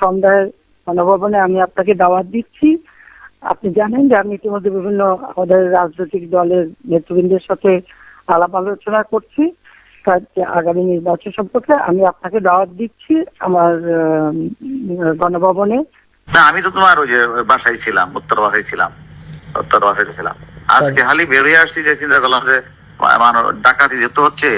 সন্ধ্যায় গণভবনে আমি আপনাকে দাওয়াত দিচ্ছি। আপনি জানেন যে আমি ইতিমধ্যে বিভিন্ন আমাদের রাজনৈতিক দলের নেতৃবৃন্দের সাথে আলাপ আলোচনা করছি। আগামী নির্বাচন সম্পর্কে আমি আপনাকে দাওয়াত দিচ্ছি আমার আহ, গণভবনে। না আমি তো তোমার ওই যে বাসায় ছিলাম উত্তর বাসায় ছিলাম উত্তর বাসায় ছিলাম। আজকে খালি বেরিয়ে আসছি যে চিন্তা করলাম যে ডাকাতি যেতে হচ্ছে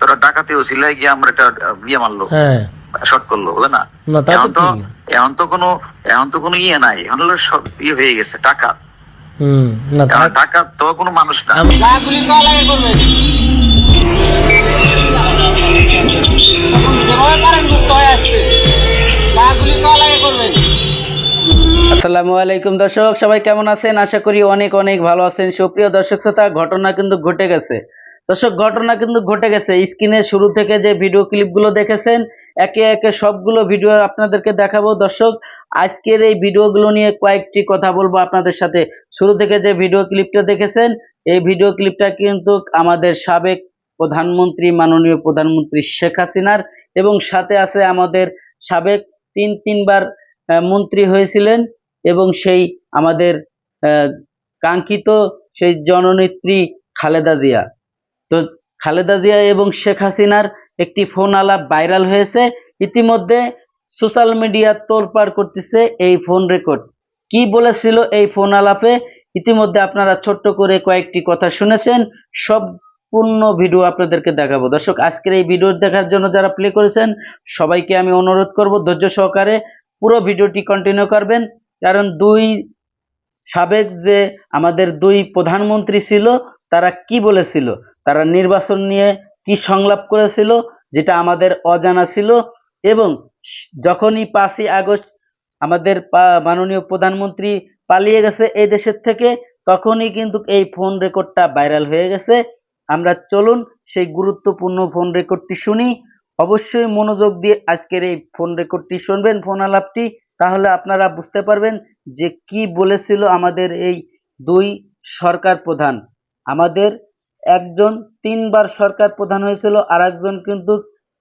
তোরা ডাকাতি ও সিলাই গিয়ে আমরা একটা বিয়ে মারলো। হ্যাঁ। শর্ট করল বুঝলে না? না তা তো এখন তো এখন তো কোনো এখন তো কোনো ইয়ে নাই। এখন হলো সব ইয়ে হয়ে গেছে টাকা। টাকা তো কোনো মানুষ না। হয়ে আসসালামু আলাইকুম দর্শক। সবাই কেমন আছেন? আশা করি অনেক অনেক ভালো আছেন। সুপ্রিয় দর্শক শ্রোতা ঘটনা কিন্তু ঘটে গেছে। দর্শক, ঘটনা কিন্তু ঘটে গেছে। স্ক্রিনে শুরু থেকে যে ভিডিও ক্লিপগুলো দেখেছেন, একে একে সবগুলো ভিডিও আপনাদেরকে দেখাবো। দর্শক, আজকের এই ভিডিওগুলো নিয়ে কয়েকটি কথা বলব আপনাদের সাথে। শুরু থেকে যে ভিডিও ক্লিপটা দেখেছেন, এই ভিডিও ক্লিপটা কিন্তু আমাদের সাবেক প্রধানমন্ত্রী, মাননীয় প্রধানমন্ত্রী শেখ হাসিনার এবং সাথে আছে আমাদের সাবেক তিন, তিনবার মন্ত্রী হয়েছিলেন এবং সেই আমাদের কাঙ্ক্ষিত সেই জননেত্রী খালেদা জিয়া। তো খালেদা জিয়া এবং শেখ হাসিনার একটি ফোন আলাপ ভাইরাল হয়েছে। ইতিমধ্যে সোশ্যাল মিডিয়া তোলপাড় করতেছে এই ফোন রেকর্ড। কি বলেছিল এই ফোন আলাপে ইতিমধ্যে আপনারা ছোট্ট করে কয়েকটি কথা শুনেছেন। সম্পূর্ণ ভিডিও আপনাদেরকে দেখাবো। দর্শক, আজকের এই ভিডিও দেখার জন্য যারা প্লে করেছেন, সবাইকে আমি অনুরোধ করব ধৈর্য সহকারে পুরো ভিডিওটি কন্টিনিউ করবেন। কারণ দুই সাবেক যে আমাদের দুই প্রধানমন্ত্রী ছিল, তারা কি বলেছিল? তারা নির্বাচন নিয়ে কি সংলাপ করেছিল, যেটা আমাদের অজানা ছিল এবং যখনই পাঁচই আগস্ট আমাদের মাননীয় প্রধানমন্ত্রী পালিয়ে গেছে এই দেশের থেকে, তখনই কিন্তু এই ফোন রেকর্ডটা ভাইরাল হয়ে গেছে। আমরা চলুন সেই গুরুত্বপূর্ণ ফোন রেকর্ডটি শুনি। অবশ্যই মনোযোগ দিয়ে আজকের এই ফোন রেকর্ডটি শুনবেন ফোন আলাপটি। তাহলে আপনারা বুঝতে পারবেন যে কি বলেছিল আমাদের এই দুই সরকার প্রধান। আমাদের একজন তিনবার সরকার প্রধান হয়েছিল আর একজন কিন্তু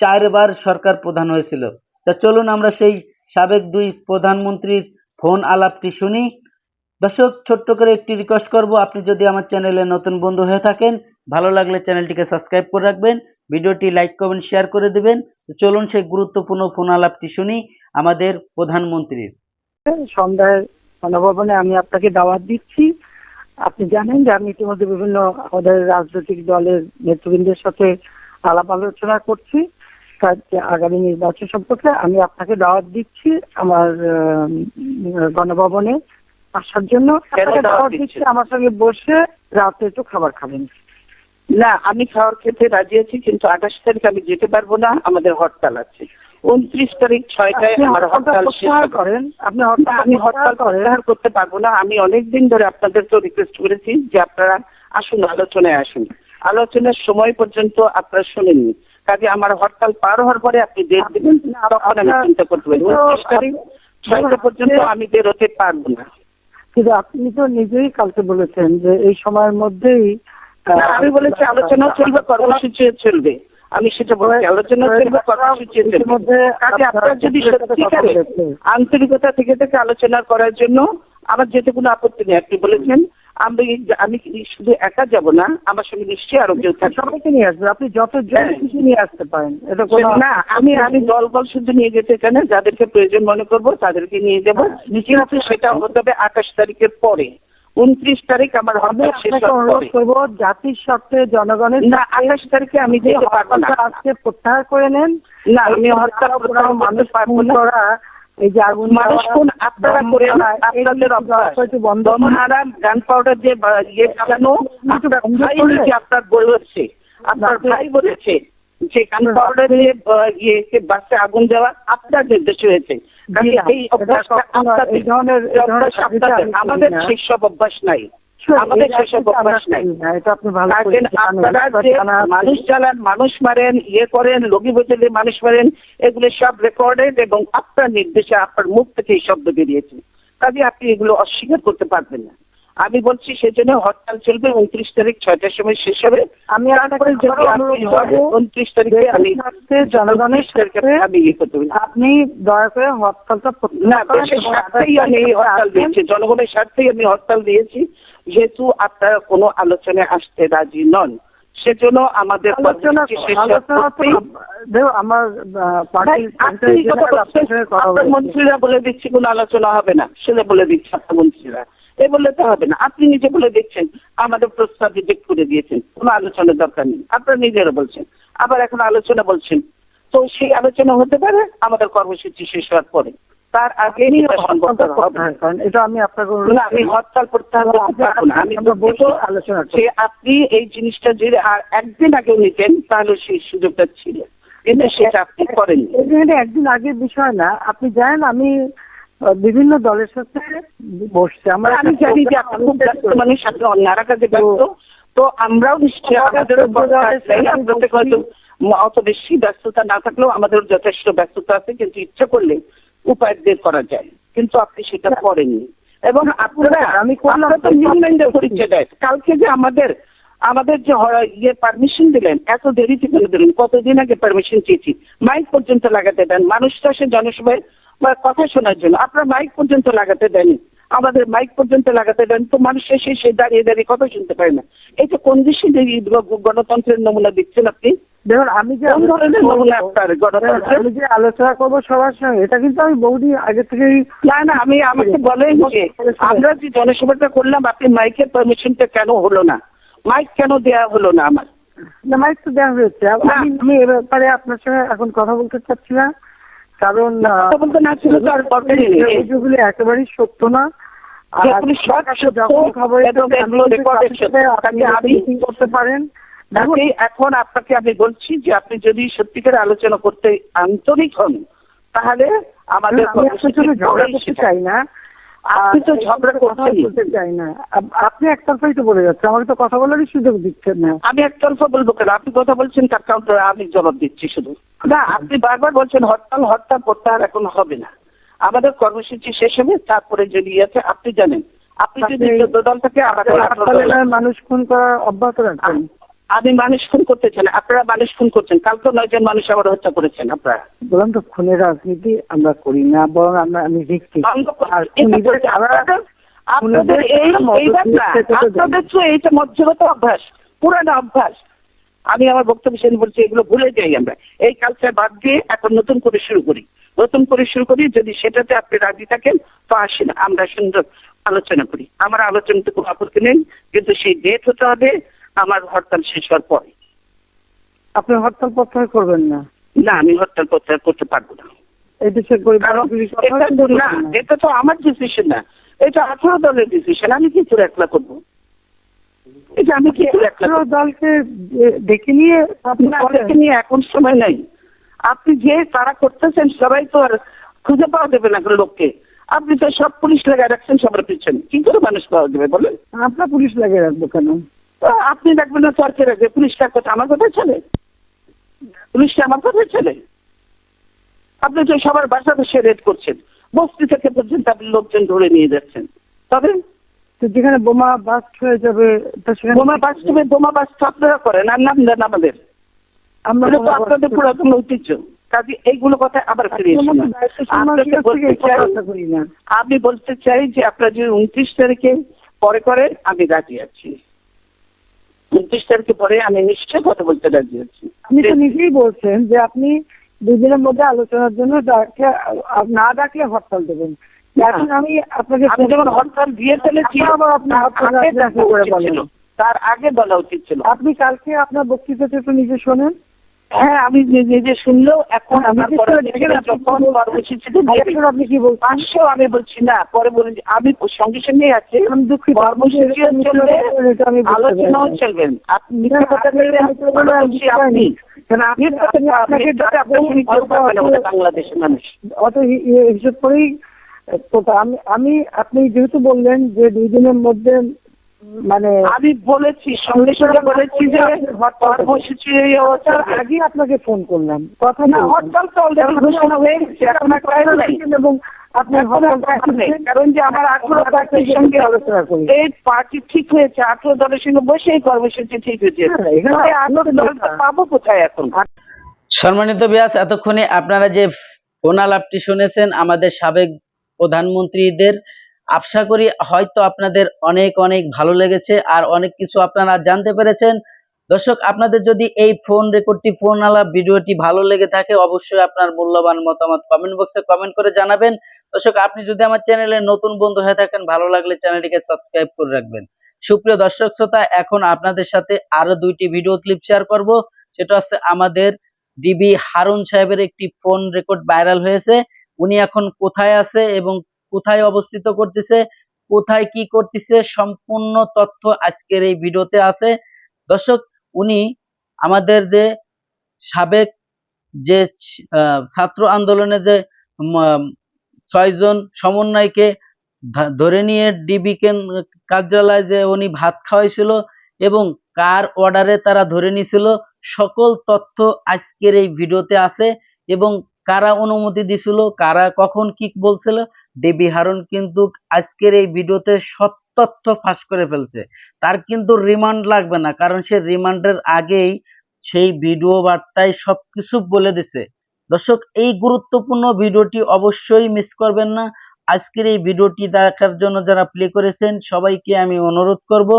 চারবার সরকার প্রধান হয়েছিল। তা চলুন আমরা সেই সাবেক দুই প্রধানমন্ত্রীর ফোন আলাপটি শুনি। দর্শক, ছোট্ট করে একটি রিকোয়েস্ট করব, আপনি যদি আমার চ্যানেলে নতুন বন্ধু হয়ে থাকেন, ভালো লাগলে চ্যানেলটিকে সাবস্ক্রাইব করে রাখবেন, ভিডিওটি লাইক কমেন্ট শেয়ার করে দেবেন। চলুন সেই গুরুত্বপূর্ণ ফোন আলাপটি শুনি আমাদের প্রধানমন্ত্রীর। সন্ধ্যায় গণভবনে আমি আপনাকে দাওয়াত দিচ্ছি। আপনি জানেন যে আমি ইতিমধ্যে বিভিন্ন আমাদের রাজনৈতিক দলের নেতৃবৃন্দের সাথে আলাপ আলোচনা করছি। আগামী নির্বাচন সম্পর্কে আমি আপনাকে দাওয়াত দিচ্ছি আমার গণভবনে আসার জন্য। আপনাকে দাওয়াত দিচ্ছি আমার সঙ্গে বসে রাতে একটু খাবার খাবেন। না আমি খাওয়ার খেতে রাজি আছি কিন্তু আঠাশ তারিখ আমি যেতে পারব না আমাদের হরতাল আছে। উনত্রিশ তারিখ ছয়টায় আমার হরতাল। করেন। আপনি হরতাল আমি হরতাল প্রত্যাহার করতে পারব না। আমি অনেকদিন ধরে আপনাদের তো রিকোয়েস্ট করেছি যে আপনারা আসুন আলোচনায় আসুন। আলোচনার সময় পর্যন্ত আপনারা শুনেননি। কাজে আমার হরতাল পার হওয়ার পরে আপনি ডেট দিবেন তখন আমি চিন্তা করতে পারি। উনত্রিশ তারিখ ছয়টা পর্যন্ত আমি বেরোতে পারব না। কিন্তু আপনি তো নিজেই কালকে বলেছেন যে এই সময়ের মধ্যেই আমি বলেছি আলোচনা চলবে কর্মসূচি চলবে। আমি সেটা বলছি আলোচনা চলবে কর্মসূচি চলবে ইতিমধ্যে কাজে আপনারা যদি আন্তরিকতা থেকে থেকে আলোচনা করার জন্য আমার যেতে কোনো আপত্তি নেই আপনি বলেছেন। আমি আমি শুধু একা যাব না আমার সঙ্গে নিশ্চয়ই আরও কেউ থাকবে। সবাইকে নিয়ে আসবেন আপনি যত জন খুশি নিয়ে আসতে পারেন এটা কোনো না আমি আমি দল বল শুধু নিয়ে যেতে চাই না যাদেরকে প্রয়োজন মনে করব তাদেরকে নিয়ে যাব। কিন্তু সেটা হতে হবে আঠাশ তারিখের পরে। উনত্রিশ তারিখ আমার হওয়ার অনুরোধ করব জাতির স্বার্থে জনগণের না আঠাশ তারিখে আমি যে যেতে পারব না। আজকে প্রত্যাহার করে নেন না আমি হরতাল মানুষ করা এই যে আগুন মানুষ কোন আপনারা করে আপনাদের অভ্যাস বন্ধ হারাম গান পাউডার দিয়ে ইয়ে চালানো আপনার আপনার বলেছে আপনার ভাই বলেছে যে গান পাউডার দিয়ে ইয়ে বাসে আগুন দেওয়া আপনার নির্দেশ হয়েছে। আমাদের সেসব অভ্যাস নাই। আমাদের সেসব অভ্যাস নাই। আপনারা যে মানুষ চালান মানুষ মারেন ইয়ে করেন লগি বোঝালে মানুষ মারেন এগুলো সব রেকর্ডেড এবং আপনার নির্দেশে আপনার মুখ থেকে এই শব্দ বেরিয়েছে। কাজে আপনি এগুলো অস্বীকার করতে পারবেন না। আমি বলছি সেজন্য হরতাল চলবে উনত্রিশ তারিখ ছয়টার সময় শেষ হবে। আমি উনত্রিশ তারিখে আমি জনগণের আমি ইয়ে করতে আপনি দয়া করে হরতালটা না দেশের স্বার্থেই আমি হরতাল দিয়েছি জনগণের স্বার্থেই আমি হরতাল দিয়েছি যেহেতু আপনারা কোনো আলোচনায় আসতে রাজি নন। সেজন্য আমাদের মন্ত্রীরা বলে দিচ্ছি কোনো আলোচনা হবে না। সেটা বলে দিচ্ছে আপনার মন্ত্রীরা। এ বললে তো হবে না। আপনি নিজে বলে দেখছেন আমাদের প্রস্তাব রিজেক্ট করে দিয়েছেন। কোনো আলোচনার দরকার নেই। আপনারা নিজেরা বলছেন। আবার এখন আলোচনা বলছেন। তো সেই আলোচনা হতে পারে আমাদের কর্মসূচি শেষ হওয়ার পরে। তার আগে এটা আমি আপনাকে আমি হরতাল প্রত্যাহার আমি বলব আলোচনা যে আপনি এই জিনিসটা যদি আর একদিন আগেও নিতেন তাহলে সেই সুযোগটা ছিল। কিন্তু সেটা আপনি করেননি। একদিন আগের বিষয় না। আপনি জানেন আমি বিভিন্ন দলের সাথে বসছি। আমরা আমি জানি যে আপনি খুব ব্যস্ত মানুষ আপনি অন্যারা কাজে ব্যস্ত। তো আমরাও নিশ্চয়ই আমাদের অত বেশি ব্যস্ততা না থাকলেও আমাদের যথেষ্ট ব্যস্ততা আছে কিন্তু ইচ্ছা করলে উপায় বের করা যায়। কিন্তু আপনি সেটা করেননি। এবং আপনারা আমি তো পরিচয় দেয় কালকে যে আমাদের আমাদের যে ইয়ে পারমিশন দিলেন এত দেরিতে করে দিলেন কতদিন আগে পারমিশন চেয়েছি? মাইক পর্যন্ত লাগাতে দেন। মানুষ তো আসে জনসভায় কথা শোনার জন্য। আপনারা মাইক পর্যন্ত লাগাতে দেন আমাদের মাইক পর্যন্ত লাগাতে দেন তো মানুষ এসে সে দাঁড়িয়ে দাঁড়িয়ে কথা শুনতে পারে না। এটা কোন দেশে গণতন্ত্রের নমুনা দিচ্ছেন আপনি? দেখুন আমি যে আমি যে আলোচনা করব সবার সঙ্গে এটা কিন্তু আমি বৌদি আগে থেকেই না না আমি আমাকে বলেন যে আমরা যে জনসভাটা করলাম আপনি মাইকের পারমিশনটা কেন হলো না? মাইক কেন দেয়া হলো না আমার? না মাইক তো দেওয়া হয়েছে। আমি আমি এ ব্যাপারে আপনার সঙ্গে এখন কথা বলতে চাচ্ছি না কারণ অভিযোগগুলি একেবারেই সত্য না। করতে পারেন? এখন আপনাকে আমি বলছি যে আপনি যদি সত্যিকার আলোচনা করতে আন্তরিক হন তাহলে আমাদের আমি ঝগড়া করতে চাই না। আপনি তো ঝগড়া। বলতে চাই না। আপ- আপনি একতরফাই তো বলে যাচ্ছেন আমাকে তো কথা বলারই সুযোগ দিচ্ছেন না। আমি একতরফা বলব কেন? আপনি কথা বলছেন তার কাউন্টার আমি জবাব দিচ্ছি শুধু। না আপনি বারবার বলছেন হরতাল হরতাল প্রত্যাহার এখন হবে না। আমাদের কর্মসূচি শেষ হবে তারপরে যদি আছে আপনি জানেন। আপনি যদি দল থেকে মানুষ খুন করা অব্যাহত রাখবেন আমি মানুষ খুন করতে চান আপনারা মানুষ খুন করছেন। কালকে নয়জন মানুষ আবার হত্যা করেছেন আপনারা। বললাম তো খুনের রাজনীতি আমরা করি না বরং আমরা আমি খুনিদের আপনাদের এই আপনাদের তো এইটা মধ্যগত অভ্যাস পুরানো অভ্যাস। আমি আমার বক্তব্য শেষ বলছি এগুলো ভুলে যাই আমরা। এই কালচার বাদ দিয়ে এখন নতুন করে শুরু করি। নতুন করে শুরু করি যদি সেটাতে আপনি রাজি থাকেন তো আসেন আমরা সুন্দর আলোচনা করি। আমার আলোচনাতে কোনো আপত্তি নেই কিন্তু সেই ডেট হতে হবে আমার হরতাল শেষ হওয়ার পরে। আপনি হরতাল প্রত্যাহার করবেন না? না আমি হরতাল প্রত্যাহার করতে পারব না। এটা তো না এটা তো আমার ডিসিশন না। এটা আঠারো দলের ডিসিশন আমি কি করে একলা করব? আমি কি? দলকে ডেকে নিয়ে আপনি না, করেন। এটা নিয়ে এখন সময় নাই। আপনি যে তারা করতেছেন সবাই তো আর খুঁজে পাওয়া যাবে না লোককে। আপনি তো সব পুলিশ লাগায় রাখছেন সবার পিছনে। কি করে মানুষ পাওয়া যাবে বলেন? আপনার পুলিশ লাগিয়ে রাখব কেন? আপনি রাখবেন না সরকার রাখবে পুলিশটার কথা? আমার কথা চলে? পুলিশটা আমার কথা চলে? আপনি তো সবার বাসা বসে রেড করছেন। বস্তি থেকে পর্যন্ত আপনি লোকজন ধরে নিয়ে যাচ্ছেন। তবে যেখানে বোমা বাস্ট হয়ে যাবে বোমা বাস্তবে বোমা বাস্ত আপনারা করেন আর নাম দেন আমাদের। আমরা তো আপনাদের পুরাতন ঐতিহ্য। কাজে এইগুলো কথা আবার ফিরে আমি বলতে চাই যে আপনারা যদি উনত্রিশ তারিখে পরে করেন আমি রাজি আছি। উনত্রিশ তারিখে পরে আমি নিশ্চয় কথা বলতে রাজি আছি। আপনি তো নিজেই বলছেন যে আপনি দুদিনের মধ্যে আলোচনার জন্য না ডাকলে হরতাল দেবেন। এখন আমি আপনাকে আমি যখন হরতাল দিয়ে ফেলেছি আবার আপনি হরতাল আগে রাখলেন কি করে বলেন? ছিল। তার আগে বলা উচিত ছিল। আপনি কালকে আপনার বক্তৃতাটা একটু নিজে শোনেন। হ্যাঁ আমি নিজে শুনলেও এখন অবশ্যই আপনি কি বলছেন? পাঁচশো আমি বলছি না পরে বলেন আমি সঙ্গে সঙ্গে আছে। আমি দুঃখিত। কর্মসূচিও চলবে আলোচনাও। চলবেন আপনি আপনি বাংলাদেশের মানুষ। অত হিসেব করেই কথা আমি আমি আপনি যেহেতু বললেন যে দুই দিনের মধ্যে মানে আমি বলেছি সঙ্গে সঙ্গে বলেছি যে কর্মসূচি এই অবস্থার আগে আপনাকে ফোন করলাম। কথা না হরতাল তো অলরেডি ঘোষণা হয়ে গেছে এখন আর কয়েক নাই। এবং আপনি কারণ যে আমার আঠারো পার্টির সঙ্গে আলোচনা করি এই পার্টি ঠিক হয়েছে আঠারো দলের সঙ্গে বসে এই কর্মসূচি ঠিক হয়েছে। হ্যাঁ, এখানে আঠারো দলটা পাবো কোথায় এখন? সম্মানিত বিয়াস এতক্ষণে আপনারা যে ফোন আলাপটি শুনেছেন আমাদের সাবেক প্রধানমন্ত্রীদের আশা করি হয়তো আপনাদের অনেক অনেক ভালো লেগেছে আর অনেক কিছু আপনারা জানতে পেরেছেন। দর্শক, আপনাদের যদি এই ফোন রেকর্ডটি ফোন আলাপ ভিডিওটি ভালো লেগে থাকে, অবশ্যই আপনার মূল্যবান মতামত কমেন্ট বক্সে কমেন্ট করে জানাবেন। দর্শক, আপনি যদি আমার চ্যানেলে নতুন বন্ধু হয়ে থাকেন, ভালো লাগলে চ্যানেলটিকে সাবস্ক্রাইব করে রাখবেন। সুপ্রিয় দর্শক শ্রোতা, এখন আপনাদের সাথে আরও দুইটি ভিডিও ক্লিপ শেয়ার করব। সেটা হচ্ছে আমাদের ডিবি হারুন সাহেবের একটি ফোন রেকর্ড ভাইরাল হয়েছে। উনি এখন কোথায় আছে এবং কোথায় অবস্থিত করতেছে, কোথায় কি করতেছে, সম্পূর্ণ তথ্য আজকের এই ভিডিওতে আছে। দর্শক, উনি আমাদের যে সাবেক যে ছাত্র আন্দোলনে যে ছয়জন সমন্বয়কে ধরে নিয়ে ডিবি কার্যালয়ে যে উনি ভাত খাওয়াইছিল এবং কার অর্ডারে তারা ধরে নিছিল, সকল তথ্য আজকের এই ভিডিওতে আছে এবং কারা অনুমতি দিছিল, কারা কখন কি বলছিল ডিবি হারুন কিন্তু আজকের এই ভিডিওতে সব তথ্য ফাঁস করে ফেলছে। তার কিন্তু রিমান্ড লাগবে না, কারণ সে রিমান্ডের আগেই সেই ভিডিও বার্তায় সবকিছু বলে দিছে। দর্শক, এই গুরুত্বপূর্ণ ভিডিওটি অবশ্যই মিস করবেন না। আজকের এই ভিডিওটি দেখার জন্য যারা প্লে করেছেন, সবাইকে আমি অনুরোধ করব,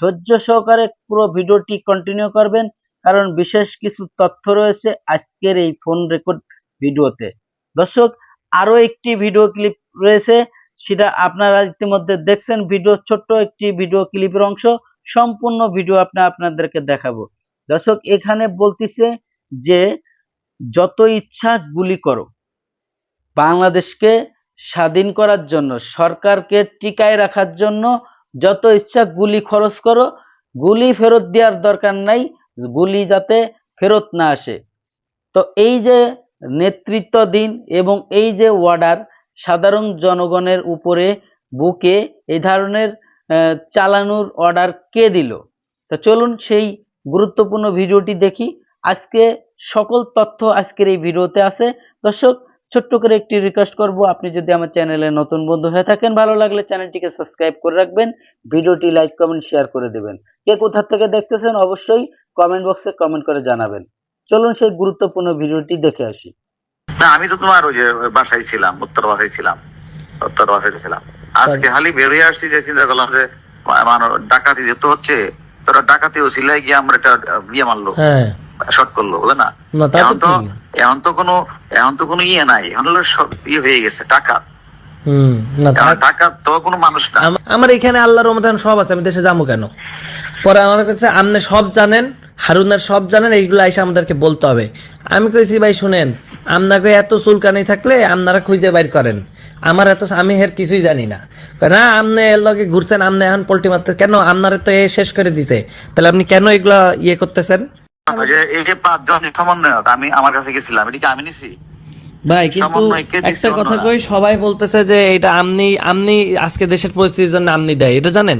ধৈর্য সহকারে পুরো ভিডিওটি কন্টিনিউ করবেন, কারণ বিশেষ কিছু তথ্য রয়েছে। আজকের এই ফোন রেকর্ড ভিডিওতে। দর্শক, আরও একটি ভিডিও ক্লিপ রয়েছে, সেটা আপনারা ইতিমধ্যে দেখছেন। ভিডিও ছোট্ট একটি ভিডিও ক্লিপের অংশ, সম্পূর্ণ ভিডিও আপনি আপনাদেরকে দেখাবো। দর্শক, এখানে বলতিছে যে, যত ইচ্ছা গুলি করো। বাংলাদেশকে স্বাধীন করার জন্য, সরকারকে টিকায় রাখার জন্য যত ইচ্ছা গুলি খরচ করো, গুলি ফেরত দেওয়ার দরকার নাই, গুলি যাতে ফেরত না আসে। তো এই যে নেতৃত্ব দিন এবং এই যে অর্ডার সাধারণ জনগণের উপরে বুকে এই ধরনের চালানোর অর্ডার কে দিল? তো চলুন সেই গুরুত্বপূর্ণ ভিডিওটি দেখি। আজকে সকল তথ্য আজকের এই ভিডিওতে আছে। দর্শক, ছোট্ট করে একটি রিকোয়েস্ট করব, আপনি যদি আমার চ্যানেলে নতুন বন্ধু হয়ে থাকেন, ভালো লাগলে চ্যানেলটিকে সাবস্ক্রাইব করে রাখবেন, ভিডিওটি লাইক কমেন্ট শেয়ার করে দেবেন। কে কোথা থেকে দেখতেছেন, অবশ্যই কমেন্ট বক্সে কমেন্ট করে জানাবেন। চলুন সেই গুরুত্বপূর্ণ ভিডিওটি দেখে আসি। না আমি তো তোমার ওই যে বাসায় ছিলাম উত্তর বাসায় ছিলাম উত্তর বাসায় ছিলাম। আজকে হালি বেরিয়ে আসছি যে চিন্তা করলাম যে ডাকাতি যেহেতু হচ্ছে তোরা ডাকাতি গিয়ে আমরা আহ, বিয়ে মারলো হ্যাঁ। শর্ট করল বুঝলে না? এখন তো এখন তো কোনো এখন তো কোনো ইয়ে নাই এখন ইয়ে হয়ে গেছে টাকা। আমার এখানে আল্লাহর এখন সব আছে আমি দেশে যাব কেন? পরে আমার কাছে আপনি সব জানেন হারুনের সব জানেন এইগুলো এসে আমাদেরকে বলতে হবে। আমি কইছি ভাই শুনেন আপনাকে এত চুলকানি থাকলে আপনারা খুঁজে বাইর করেন। আমার এত আমি এর কিছুই জানি না। না আপনি এর লগে ঘুরছেন আপনি এখন পোল্ট্রি মারতে কেন আপনারা তো এ শেষ করে দিছে? তাহলে আপনি কেন এগুলা ইয়ে করতেছেন? এই যে পাঁচজন সমন্বয়ক আমি আমার কাছে গেছিলাম এটা কি আমি নিছি? ভাই কিন্তু একটা কথা কই সবাই বলতেছে যে এটা আমনি আমনি আজকে দেশের পরিস্থিতির জন্য আমনি দেয় এটা জানেন?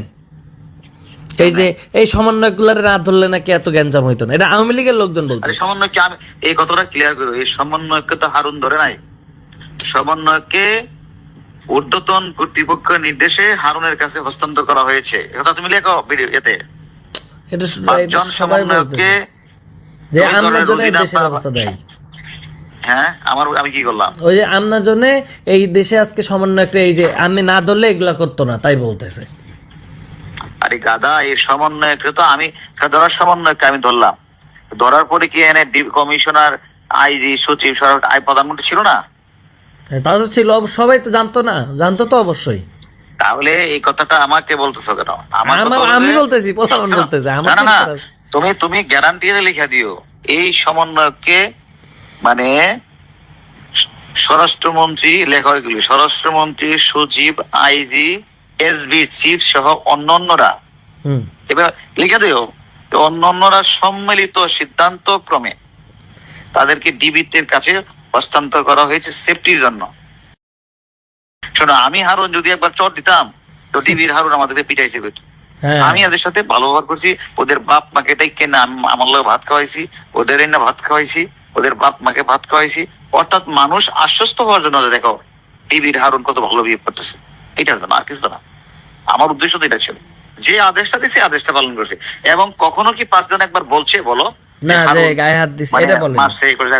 এই যে এই সমন্বয়গুলার না ধরলে নাকি এত গ্যাঞ্জাম হইতো না। এটা আওয়ামী লীগের লোকজন বলতে। আরে সমন্বয়কে আমি এই কথাটা ক্লিয়ার করব এই সমন্বয়কে তো হারুন ধরে নাই। সমন্বয়কে ঊর্ধ্বতন কর্তৃপক্ষের নির্দেশে হারুনের কাছে হস্তান্তর করা হয়েছে। এটা তুমি লেখো ভিডিও এতে। এটা বলতেছে। যে দেশের অবস্থা দেয়। হ্যাঁ আমার আমি কি করলাম? ওই যে আমনার জন্য এই দেশে আজকে সমন্বয়করা এই যে আমি না ধরলে এগুলা করতো না তাই বলতেছে। আরে গাদা এই সমন্বয়কে তো আমি ধরার সমন্বয়কে আমি ধরলাম। ধরার পরে কি এনে কমিশনার আইজি সচিব আই প্রধানমন্ত্রী ছিল না? হ্যাঁ, তা তো ছিল সবাই তো জানতো না জানতো তো অবশ্যই। তাহলে এই কথাটা আমাকে বলতেছো কেন? আমার- আমি বলতেছি, না? তুমি তুমি গ্যারান্টি লিখে দিও এই সমন্বয়কে মানে স্বরাষ্ট্রমন্ত্রী লেখা স্বরাষ্ট্রমন্ত্রী সচিব আইজি এসবি চিফ সহ অন্যান্যরা। এবার লিখে দিও অন্যান্যরা সম্মিলিত সিদ্ধান্ত ক্রমে তাদেরকে ডিবিতের কাছে হস্তান্তর করা হয়েছে সেফটির জন্য। শোনো আমি হারুন যদি একবার চট দিতাম তো ডিবির হারুন আমাদেরকে পিটাইছে। হ্যাঁ। আমি ওদের সাথে ভালো ব্যবহার করছি ওদের বাপ মাকে ডাইকে না আম- আমার লোক ভাত খাওয়াইছি ওদের না ভাত খাওয়াইছি ওদের বাপ মাকে ভাত খাওয়াইছি। অর্থাৎ মানুষ আশ্বস্ত হওয়ার জন্য দেখো টিভির হারুন কত ভালো বিহেভ করতেছে। এটার জন্য আর কিছু না আমার উদ্দেশ্য তো এটা ছিল যে আদেশটা দিছে আদেশটা পালন করছে এবং কখনো কি পাঁচজন একবার বলছে বলো না যে গায়ে হাত দিছে মানে এটা বলেন মারছে করে।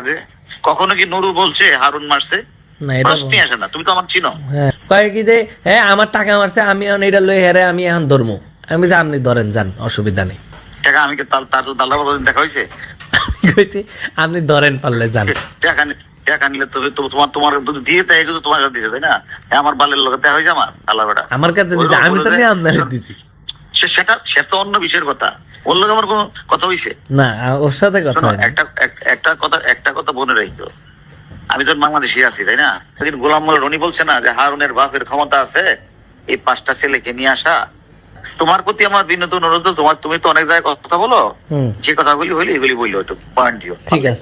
কখনো কি নুরু বলছে হারুন মারছে না এটা প্রশ্নই আসে না তুমি তো আমার চিনো হ্যাঁ কয় কি যে হ্যাঁ আমার টাকা মারছে আমি এখন এটা লই হেরে আমি এখন ধরমু আমি বলছি, আপনি ধরেন যান অসুবিধা নেই টাকা আমি কি তার তার দাল্লা দেখা হয়েছে আপনি ধরেন পারলে যান টাকা টাকা নিলে তো তো তোমার তোমার দিয়ে তাই এগুলো তোমার কাছে দিছে তাই না? হ্যাঁ, আমার বালের দেখা হয়েছে আমার আল্লাহ বেটা। আমার কাছে দিছে আমি তো নিয়ে আপনার দিছি। সে সেটা সেটা অন্য বিষয়ের কথা। ওর লোক আমার কোনো কথা হয়েছে না ওর সাথে কথা একটা একটা কথা একটা কথা মনে রাখতো আমি তো বাংলাদেশি আছি তাই না? সেদিন গোলাম মোল্লা রনি বলছে না যে হারুনের বাপের ক্ষমতা আছে এই পাঁচটা ছেলেকে নিয়ে আসা। তোমার প্রতি আমার বিনোদন অনুরোধ তোমার তুমি তো অনেক জায়গায় কথা বলো। যে কথাগুলি হইলে এগুলি বলল একটু পয়েন্ট দিও। ঠিক আছে।